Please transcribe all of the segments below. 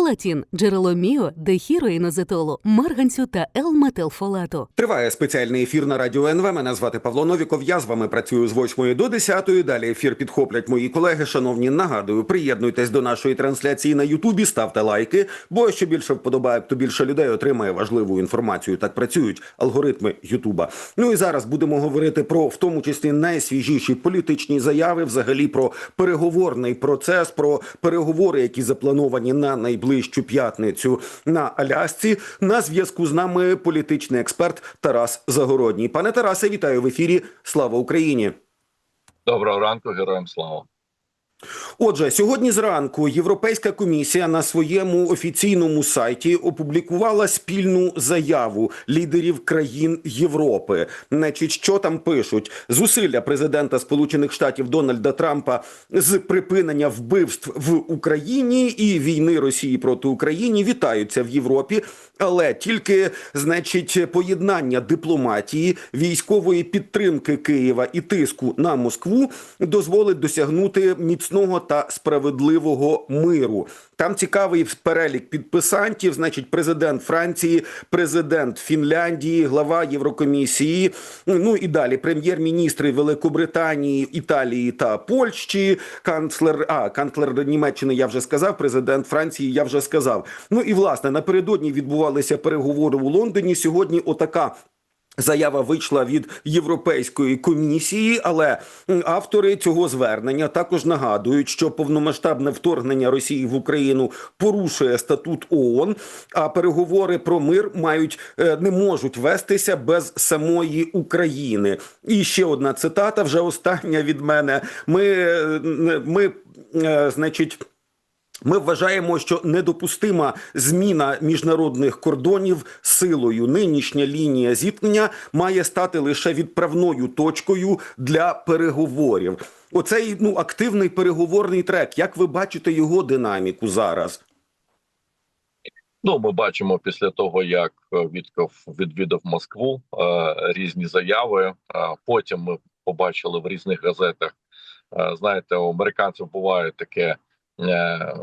Фолатін – джерело міо, дехіроїнозетолу, марганцю та Л-метилфолату. Триває спеціальний ефір на радіо НВ. Мене звати Павло Новіков. Я з вами працюю з 8 до 10. Далі ефір підхоплять мої колеги. Шановні, нагадую, приєднуйтесь до нашої трансляції на Ютубі, ставте лайки. Бо що більше вподобає, то більше людей отримає важливу інформацію. Так працюють алгоритми Ютуба. Ну і зараз будемо говорити про в тому числі найсвіжіші політичні заяви, взагалі про переговорний процес, про переговори, які заплановані на найближчу п'ятницю на Алясці. На зв'язку з нами політичний експерт Тарас Загородній. Пане Тарасе, вітаю в ефірі. Слава Україні! Доброго ранку, героям слава. Отже, сьогодні зранку Європейська комісія на своєму офіційному сайті опублікувала спільну заяву лідерів країн Європи. Значить, що там пишуть? Зусилля президента Сполучених Штатів Дональда Трампа з припинення вбивств в Україні і війни Росії проти України вітаються в Європі. Але тільки, значить, поєднання дипломатії, військової підтримки Києва і тиску на Москву дозволить досягнути міцного та справедливого миру. Там цікавий перелік підписантів. Значить, президент Франції, президент Фінляндії, глава Єврокомісії. Ну і далі прем'єр-міністри Великобританії, Італії та Польщі, канцлер а канцлер Німеччини. Я вже сказав. Президент Франції. Я вже сказав. Ну і власне напередодні відбувалися переговори у Лондоні. Сьогодні отака. Заява вийшла від Європейської комісії, але автори цього звернення також нагадують, що повномасштабне вторгнення Росії в Україну порушує статут ООН, а переговори про мир мають е, не можуть вестися без самої України. І ще одна цитата, вже остання від мене. Ми, е, ми е, значить. Ми вважаємо, що недопустима зміна міжнародних кордонів силою. Нинішня лінія зіткнення має стати лише відправною точкою для переговорів. Оцей ну активний переговорний трек. Як ви бачите його динаміку зараз? Ну, ми бачимо після того, як е, Вітков відвідав Москву е, різні заяви. Е, потім ми побачили в різних газетах. Знаєте, у американців буває таке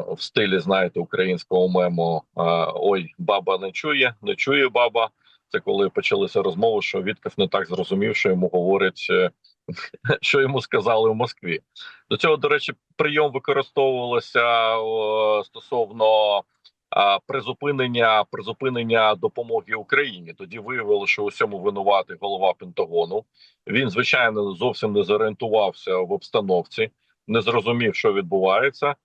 в стилі, знаєте, українського мему: е, Ой, баба не чує, не чує баба. Це коли почалися розмови, що Вітков не так зрозумів, що йому говорять, е, що йому сказали в Москві. До цього, до речі, прийом використовувався о, стосовно призупинення призупинення допомоги Україні. Тоді виявилося, що усьому винуватий голова Пентагону. Він звичайно зовсім не зорієнтувався в обстановці, не зрозумів, що відбувається.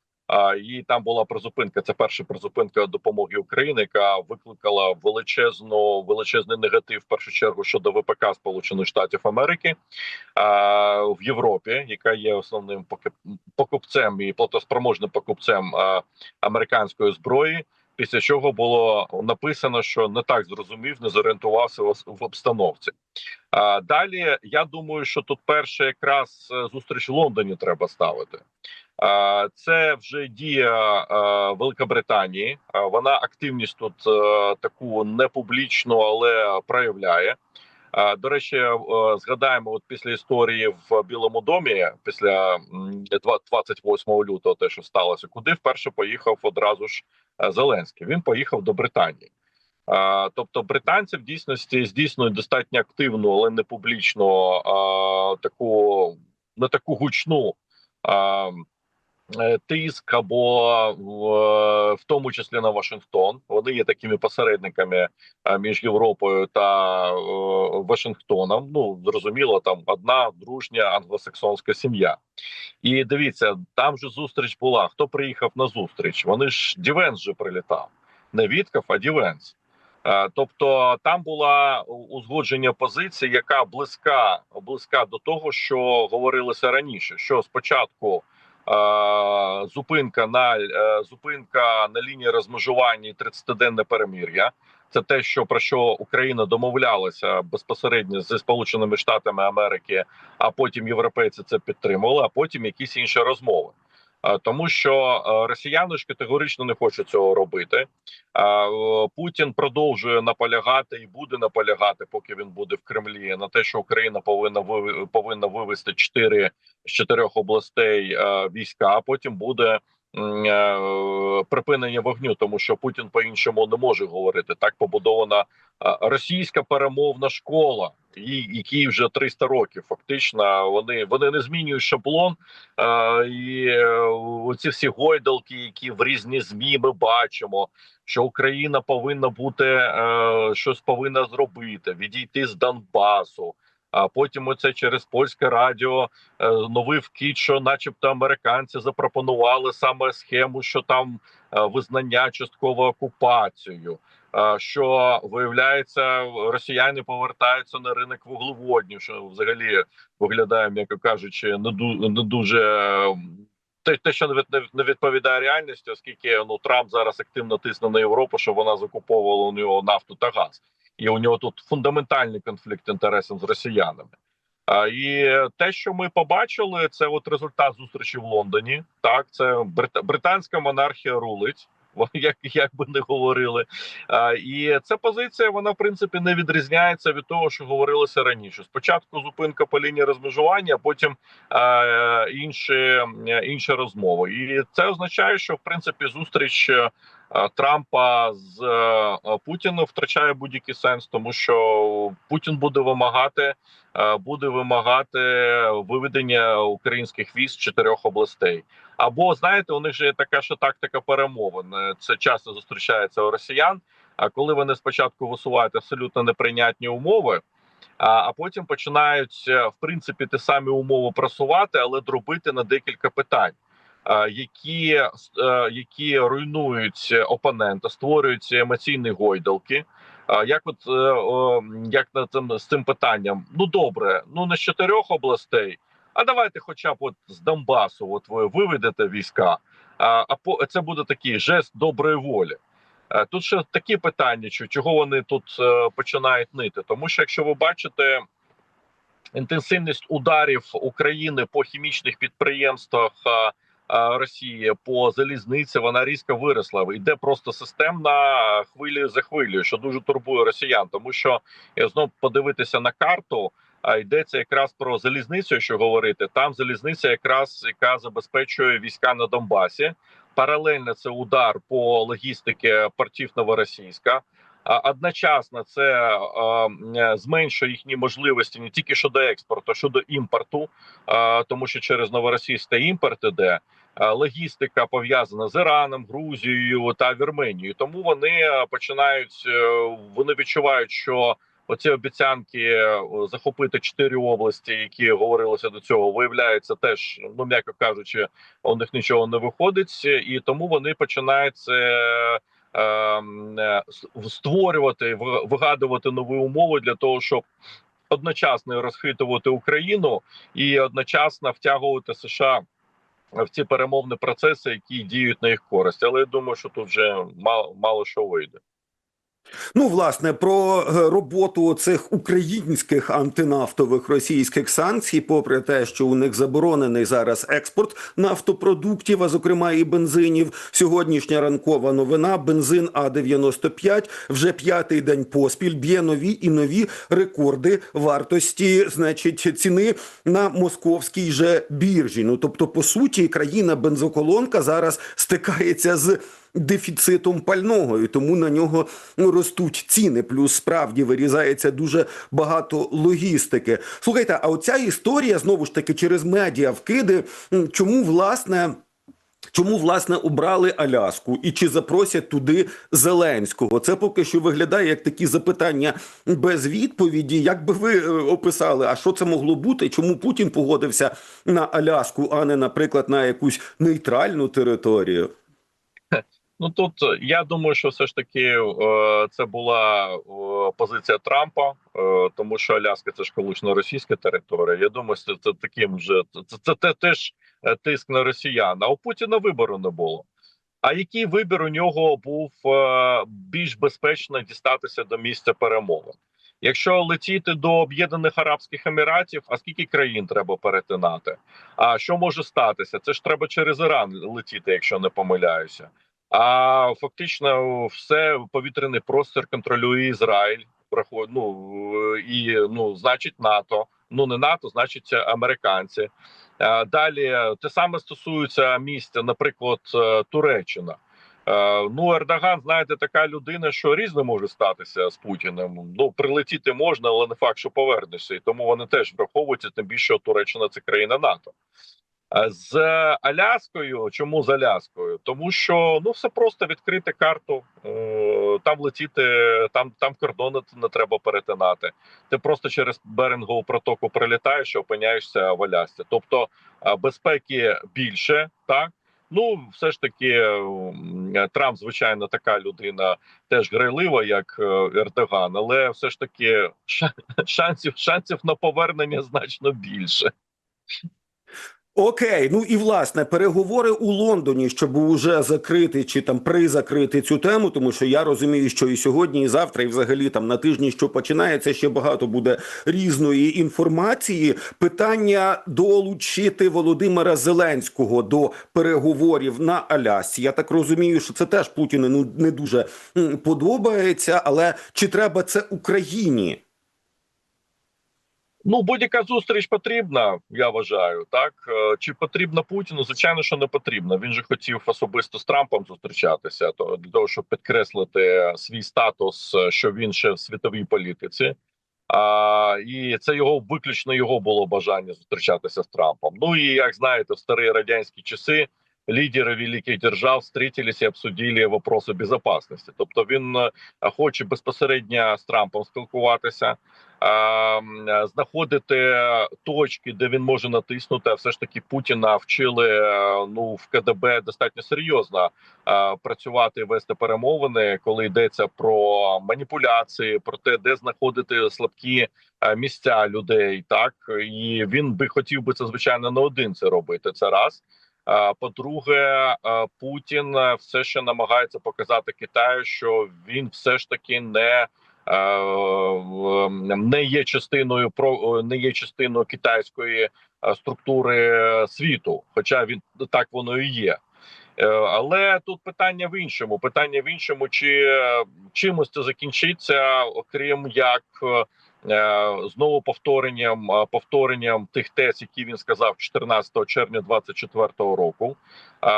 І там була призупинка. Це перша призупинка допомоги Україні, яка викликала величезну величезний негатив в першу чергу щодо ВПК Сполучених Штатів Америки в Європі, яка є основним покуп- покупцем і платоспроможним покупцем американської зброї. Після чого було написано, що не так зрозумів, не зорієнтувався в в обстановці. Далі я думаю, що тут перше якраз е, зустріч в Лондоні треба ставити. Це вже дія Великобританії. Вона активність тут е, таку не публічну, але проявляє. До речі, е, згадаємо, от після історії в Білому домі, після м, 28 лютого, те, що сталося, куди вперше поїхав одразу ж е, Зеленський. Він поїхав до Британії. Тобто британці в дійсності здійснюють достатньо активну, але не публічно а, таку не таку гучну тиск або в, в тому числі на Вашингтон. Вони є такими посередниками між Європою та е, Вашингтоном. Ну зрозуміло, там одна дружня англосаксонська сім'я. І дивіться, там же зустріч була. Хто приїхав на зустріч? Вони ж Дівенс же прилітав. Не Вітков, а Дівенс. Е, Тобто там була узгодження позиції, яка близька близька до того, що говорилося раніше. Що спочатку е, зупинка на е, зупинка на лінії розмежування і 30-денне перемир'я. Це те, що про що Україна домовлялася безпосередньо зі Сполученими Штатами Америки, а потім європейці це підтримували, а потім якісь інші розмови. Тому що е, росіяни ж категорично не хочуть цього робити. Путін продовжує наполягати і буде наполягати, поки він буде в Кремлі, на те, що Україна повинна повинна вивести чотири з чотирьох областей е, війська. А потім буде припинення вогню, тому що Путін по-іншому не може говорити. Так побудована е, російська перемовна школа, і- якій вже 300 років. Фактично, вони вони не змінюють шаблон. Е, і е, оці всі гойдалки, які в різні змі ми бачимо, що Україна повинна бути е, щось повинна зробити, відійти з Донбасу. А потім оце через польське радіо е, новий вкид, що, начебто, американці запропонували саме схему, що там е, визнання частково окупацією. е, Що виявляється, росіяни повертаються на ринок вуглеводнів, що взагалі виглядає, м'яко кажучи, не ду- не дуже те, те, що не відповідає реальності, оскільки ну Трамп зараз активно тисне на Європу, щоб вона закуповувала у нього нафту та газ, і у нього тут фундаментальний конфлікт інтересів з росіянами. А, і те, що ми побачили, це от результат зустрічі в Лондоні. Так, це брит- британська монархія рулить. Як, як би не говорили, а, і ця позиція вона в принципі не відрізняється від того, що говорилося раніше. Спочатку зупинка по лінії розмежування, а потім е, інші, інші розмови. І це означає, що в принципі зустріч Трампа з е, Путіним втрачає будь-який сенс, тому що Путін буде вимагати, е, буде вимагати виведення українських військ з чотирьох областей. Або знаєте, у них же є така ще тактика перемовин. Е, Це часто зустрічається у росіян. А коли вони спочатку висувають абсолютно неприйнятні умови, а, потім починають е, в принципі ті самі умови просувати, але дробити на декілька питань, е, які, е, які руйнують опонента, створюють емоційні гойдалки. Як от е, як на цим з цим питанням? Ну добре, ну не з чотирьох областей. А давайте, хоча б от з Донбасу, от ви виведете війська. А, по це буде такий жест доброї волі. Е, Тут ще такі питання, чого вони тут е, починають нити. Тому що якщо ви бачите інтенсивність ударів України по хімічних підприємствах е, е, Росії по залізниці, вона різко виросла. Йде просто системна хвилі за хвилею, що дуже турбує росіян, тому що я знов подивитися на карту. А йдеться якраз про залізницю, що говорити. Там залізниця, якраз яка забезпечує війська на Донбасі. Паралельно це удар по логістики портів Новоросійська. Одночасно це зменшує їхні можливості не тільки щодо експорту, а щодо імпорту, тому що через новоросійськ та імпорт іде. Логістика пов'язана з Іраном, Грузією та Вірменією. Тому вони починають е, вони відчувають, що оці обіцянки е, захопити чотири області, які говорилося до цього, виявляється теж, ну м'яко кажучи, у них нічого не виходить, і тому вони починають створювати, ви- вигадувати нові умови для того, щоб одночасно розхитувати Україну і одночасно втягувати США в ці перемовні процеси, які діють на їх користь. Але я думаю, що тут вже мало, мало що вийде. Ну, власне, про е, роботу цих українських антинафтових російських санкцій, попри те, що у них заборонений зараз експорт нафтопродуктів, а зокрема і бензинів. Сьогоднішня ранкова новина: бензин А 95 вже п'ятий день поспіль б'є нові і нові рекорди вартості, значить, ціни на московській же біржі. Ну тобто, по суті, країна бензоколонка зараз стикається з дефіцитом пального, і тому на нього ну, ростуть ціни. Плюс справді вирізається дуже багато логістики. Слухайте, а оця історія знову ж таки через медіа вкиди. Чому власне? Чому власне обрали Аляску і чи запросять туди Зеленського? Це поки що виглядає як такі запитання без відповіді. Як би ви е, описали, а що це могло бути? Чому Путін погодився на Аляску, а не, наприклад, на якусь нейтральну територію? Ну тут е, я думаю, що все ж таки е, це була позиція Трампа, е, тому що Аляска це ж колишня російська територія. Я думаю, це, це таким вже це, це, це теж тиск на росіян. А у Путіна вибору не було. А який вибір у нього був більш безпечно дістатися до місця перемови? Якщо летіти до Об'єднаних Арабських Еміратів, а скільки країн треба перетинати? А що може статися? Це ж треба через Іран летіти, якщо не помиляюся. А фактично, все повітряний простір контролює Ізраїль. Ну, і ну, значить, НАТО Ну не НАТО, значить американці. Далі те саме стосується місця, наприклад, е, Туреччина. Е, Ну, Ердоган, знаєте, така людина, що різне може статися з Путіним. Ну, прилетіти можна, але не факт, що повернешся. І тому вони теж враховуються, тим більше Туреччина це країна НАТО. З Аляскою, чому з Аляскою? Тому що ну все просто відкрити карту, е, там летіти, там там кордони не треба перетинати. Ти просто через Берингову протоку прилітаєш і опиняєшся в Алясці. Тобто е, безпеки більше, так ну все ж таки Трамп, звичайно, така людина теж грайлива, як е, Ердоган, але все ж таки ша- шансів шансів на повернення значно більше. Окей, ну і власне переговори у Лондоні, щоб уже закрити чи там призакрити цю тему, тому що я розумію, що і сьогодні, і завтра, і взагалі там на тижні, що починається, ще багато буде різної інформації. Питання долучити Володимира Зеленського до переговорів на Алясці. Я так розумію, що це теж Путіну ну не дуже подобається, але чи треба це Україні? Ну, будь-яка зустріч потрібна, я вважаю. Так Е, чи потрібна Путіну? Звичайно, що не потрібно. Він же хотів особисто з Трампом зустрічатися, то для того, щоб підкреслити свій статус, е, що він ще в світовій політиці. А, і це його виключно його було бажання зустрічатися з Трампом. Ну і як знаєте, в старі радянські часи лідери великих держав встретились і обсудили вопроси безпечності. Тобто він е, хоче безпосередньо з Трампом спілкуватися, е, знаходити точки, де він може натиснути. Все ж таки Путіна вчили е, ну в КДБ достатньо серйозно працювати і вести перемовини, коли йдеться про маніпуляції, про те, де знаходити слабкі місця людей. Так і він би хотів би це звичайно не один це робити. Це раз. Е, По-друге, е, Путін е, все ще намагається показати Китаю, що він все ж таки не, не є частиною про не є частиною китайської структури світу, хоча він так воно і є. Але тут питання в іншому. Питання в іншому, чи чимось це закінчиться, окрім як знову повторенням е, повторенням тих тез, які він сказав 14 червня 24 року. Е,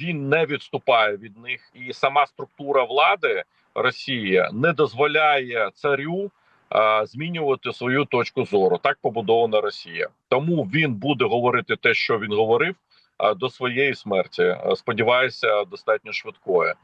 Він не відступає від них, і сама структура влади Росії не дозволяє царю. е, Змінювати свою точку зору так побудована Росія, тому він буде говорити те, що він говорив е, до своєї смерті. Сподіваюся, достатньо швидкої.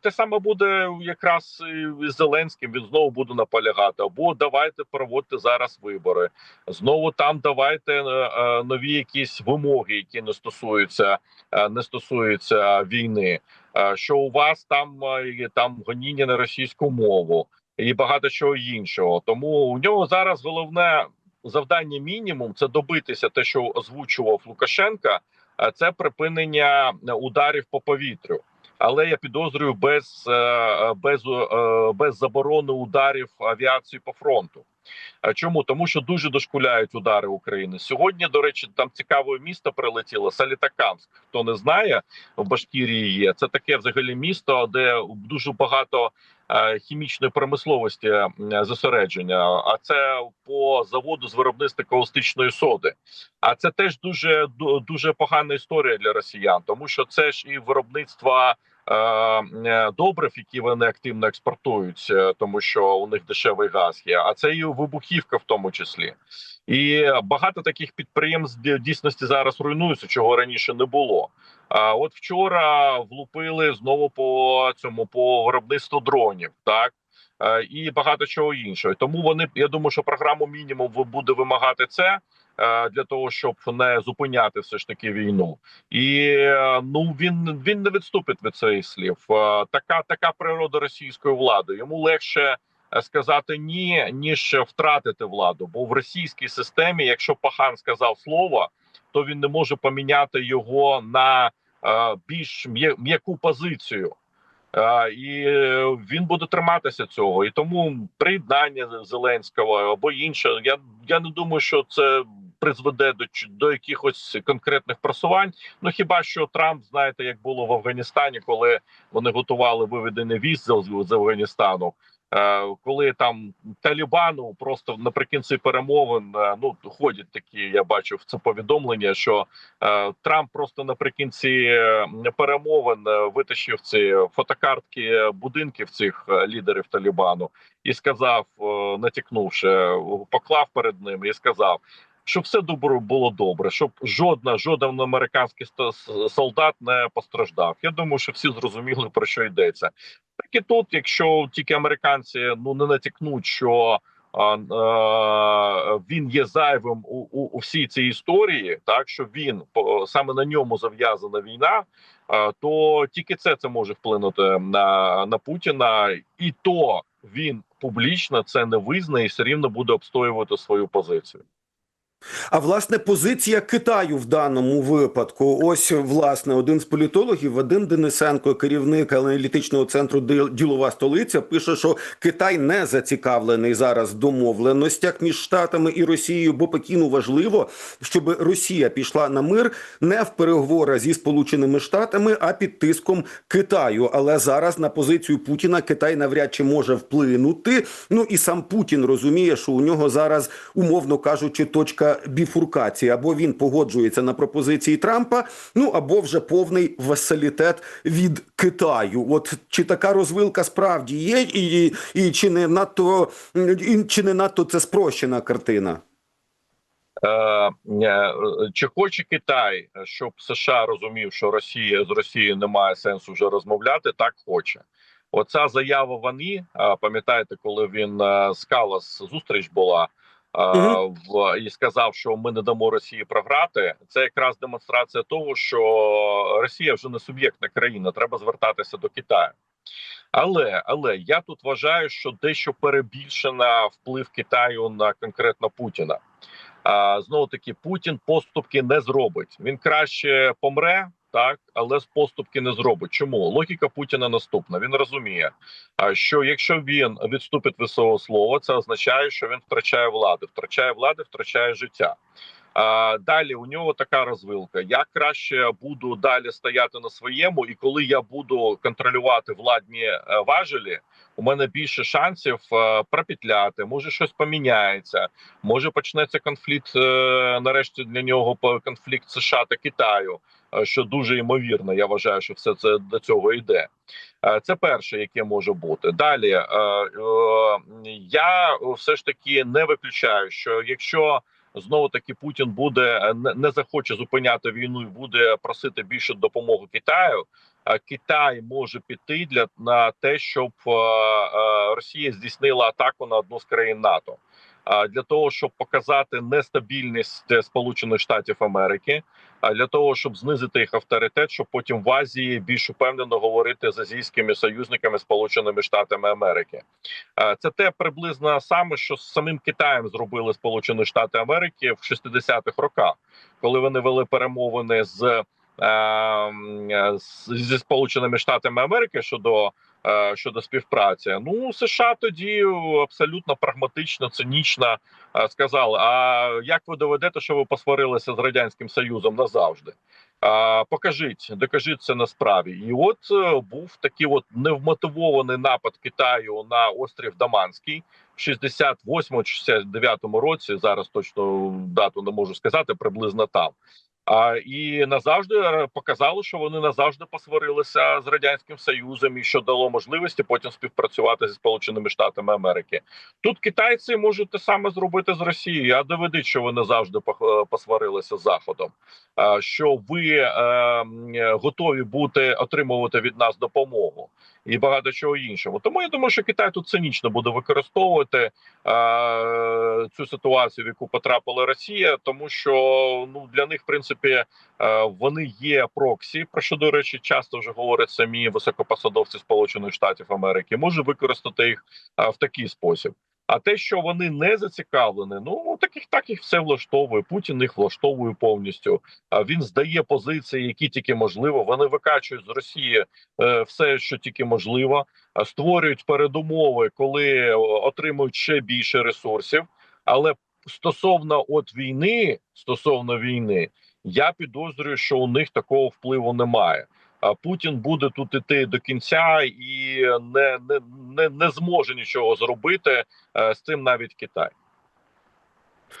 Те саме буде якраз з Зеленським. Він знову буде наполягати. Або давайте проводити зараз вибори. Знову там давайте е, е, нові якісь вимоги, які не стосуються е, не стосуються війни. Що у вас там є там гоніння на російську мову і багато чого іншого. Тому у нього зараз головне завдання мінімум це добитися те, що озвучував Лукашенка. Це припинення ударів по повітрю. Але я підозрюю без, е, без, е, без заборони ударів авіації по фронту. Чому тому, що дуже дошкуляють удари України сьогодні? До речі, там цікаве місто прилетіло Салітакамськ. Хто не знає, в Башкірії є це таке взагалі місто, де дуже багато хімічної промисловості е, зосередження. А це по заводу з виробництва каустичної соди. А це теж дуже дуже погана історія для росіян, тому що це ж і виробництво. Е, е, Добрив, які вони активно експортують, е, тому що у них дешевий газ є. А це і вибухівка, в тому числі, і багато таких підприємств в дійсності зараз руйнуються, чого раніше не було. А от вчора влупили знову по цьому по виробництву дронів, так і багато чого іншого. Тому вони я думаю, що програму мінімум буде вимагати це для того, щоб не зупиняти все ж таки війну. І е, ну він він не відступить від цих слів. Е, Така така природа російської влади. Йому легше е, сказати ні, ніж втратити владу. Бо в російській системі, якщо пахан сказав слово, то він не може поміняти його на е, більш м'я- м'яку позицію. Е, І е, він буде триматися цього, і тому приєднання Зеленського або інше. Я я не думаю, що це призведе до до якихось конкретних просувань. Ну хіба що Трамп, знаєте, як було в Афганістані, коли вони готували виведення віз з, Афганістану. Е, коли там Талібану просто наприкінці перемовин е, ну ходять такі, я бачив це повідомлення, що е, Трамп просто наприкінці е, перемовин витащив ці фотокартки будинків цих лідерів Талібану і сказав, натякнувши, поклав перед ними і сказав. Щоб все добре було добре, щоб жодна жоден американський солдат не постраждав. Я думаю, що всі зрозуміли про що йдеться. Так і тут, якщо тільки американці ну не натякнуть, що а, е, він є зайвим у, у, у всій цій історії, так що він саме на ньому зав'язана війна, то тільки це це може вплинути на, на Путіна, і то він публічно це не визнає і все рівно буде обстоювати свою позицію. А власне позиція Китаю в даному випадку. Ось власне один з політологів, Вадим Денисенко, керівник аналітичного центру «Дил- Ділова столиця, пише, що Китай не зацікавлений зараз в домовленостях між штатами і Росією, бо Пекіну важливо, щоб Росія пішла на мир не в переговорах зі Сполученими Штатами, а під тиском Китаю. Але зараз на позицію Путіна Китай навряд чи може вплинути. Ну і сам Путін розуміє, що у нього зараз, умовно кажучи, точка біфуркації. Або він погоджується на пропозиції Трампа, ну або вже повний васалітет від Китаю. От чи така розвилка справді є, і, і чи не надто і, чи не надто це спрощена картина? Е, е, чи хоче Китай, щоб США розумів, що Росія з Росією немає сенсу вже розмовляти? Так хоче. Оця заява Вані, пам'ятаєте, коли він е, з Калас зустріч була в і сказав, що ми не дамо Росії програти. Це якраз демонстрація того, що Росія вже не суб'єктна країна, треба звертатися до Китаю. Але але я тут вважаю, що дещо перебільшена вплив Китаю на конкретно Путіна. А, знову таки Путін поступки не зробить. Він краще помре, так але з поступки не зробить. Чому логіка Путіна наступна? Він розуміє, що якщо він відступить від свого слова, це означає, що він втрачає влади, втрачає влади, втрачає життя. Далі у нього така розвилка. Я краще буду далі стояти на своєму, і коли я буду контролювати владні е, важелі, у мене більше шансів е, пропетляти, може щось поміняється. Може почнеться конфлікт е, нарешті для нього конфлікт США та Китаю, що дуже ймовірно. Я вважаю, що все це до цього йде. Це перше, яке може бути. Далі я все ж таки не виключаю, що якщо знову таки Путін буде е, не, захоче зупиняти війну і буде просити більше допомоги Китаю. А Китай може піти для на те, щоб е, е, Росія здійснила атаку на одну з країн НАТО. Для того, щоб показати нестабільність е, Сполучених Штатів Америки, а для того, щоб знизити їх авторитет, щоб потім в Азії більш упевнено говорити з азійськими союзниками Сполученими Штатами Америки. Це те приблизно саме, що з самим Китаєм зробили Сполучені Штати Америки в 60-х роках, коли вони вели перемовини з, е, м, е, з- зі Сполученими Штатами Америки щодо. Е, Щодо співпраці, ну США тоді абсолютно прагматично, цинічно е, сказали: А як ви доведете, що ви посварилися з радянським Союзом назавжди? Покажіть, докажіть це на справі. І от е, був такий от невмотивований напад Китаю на острів Даманський в 68-69 році. Зараз точно дату не можу сказати, приблизно там. А і назавжди е, показало, що вони назавжди посварилися з радянським союзом, і що дало можливості потім співпрацювати зі сполученими штатами Америки. Тут китайці можуть те саме зробити з Росією. А доведіть, що вони завжди е, посварилися з заходом. Що ви е, готові бути отримувати від нас допомогу і багато чого іншого. Тому я думаю, що Китай тут цинічно буде використовувати е, цю ситуацію, в яку потрапила Росія, тому що ну для них, в принципі, е, вони є проксі, про що до речі, часто вже говорять самі високопосадовці Сполучених Штатів Америки, може використати їх е, в такий спосіб. А те, що вони не зацікавлені, ну таких так їх все влаштовує. Путін їх влаштовує повністю. А він здає позиції, які тільки можливо. Вони викачують з Росії е, все, що тільки можливо, створюють передумови, коли отримують ще більше ресурсів. Але стосовно от війни, стосовно війни, я підозрюю, що у них такого впливу немає. Путін буде тут іти до кінця і не, не, не, не зможе нічого зробити е, з цим навіть Китай.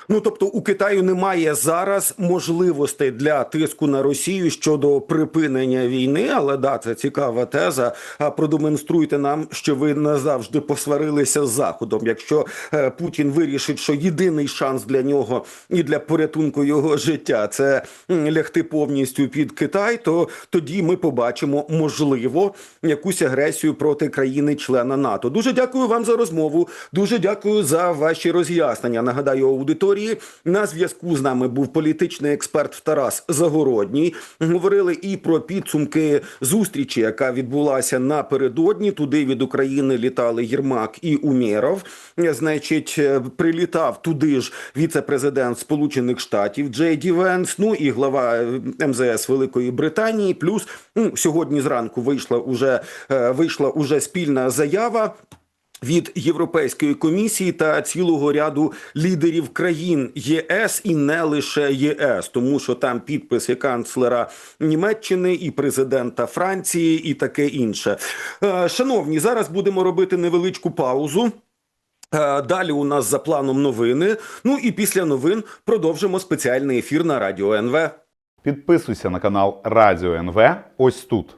Ну тобто у Китаю немає зараз можливостей для тиску на Росію щодо припинення війни, але да, це цікава теза. А продемонструйте нам, що ви назавжди посварилися з заходом. Якщо е, Путін вирішить, що єдиний шанс для нього і для порятунку його життя це лягти повністю під Китай, то тоді ми побачимо можливо якусь агресію проти країни-члена НАТО. Дуже дякую вам за розмову. Дуже дякую за ваші роз'яснення. Нагадаю аудиторії. На зв'язку з нами був політичний експерт Тарас Загородній. Говорили і про підсумки зустрічі, яка відбулася напередодні. Туди від України літали Єрмак і Умєров. Значить, е, прилітав туди ж віце-президент Сполучених Штатів Джей Ді Венс, ну і глава е, МЗС Великої Британії. Плюс ну, сьогодні зранку вийшла уже е, вийшла уже спільна заява. Від Європейської комісії та цілого ряду лідерів країн ЄС і не лише ЄС, тому що там підпис і канцлера Німеччини, і президента Франції, і таке інше. Е, Шановні, зараз будемо робити невеличку паузу. Е, Далі у нас за планом новини. Ну і після новин продовжимо спеціальний ефір на радіо НВ. Підписуйся на канал Радіо НВ ось тут.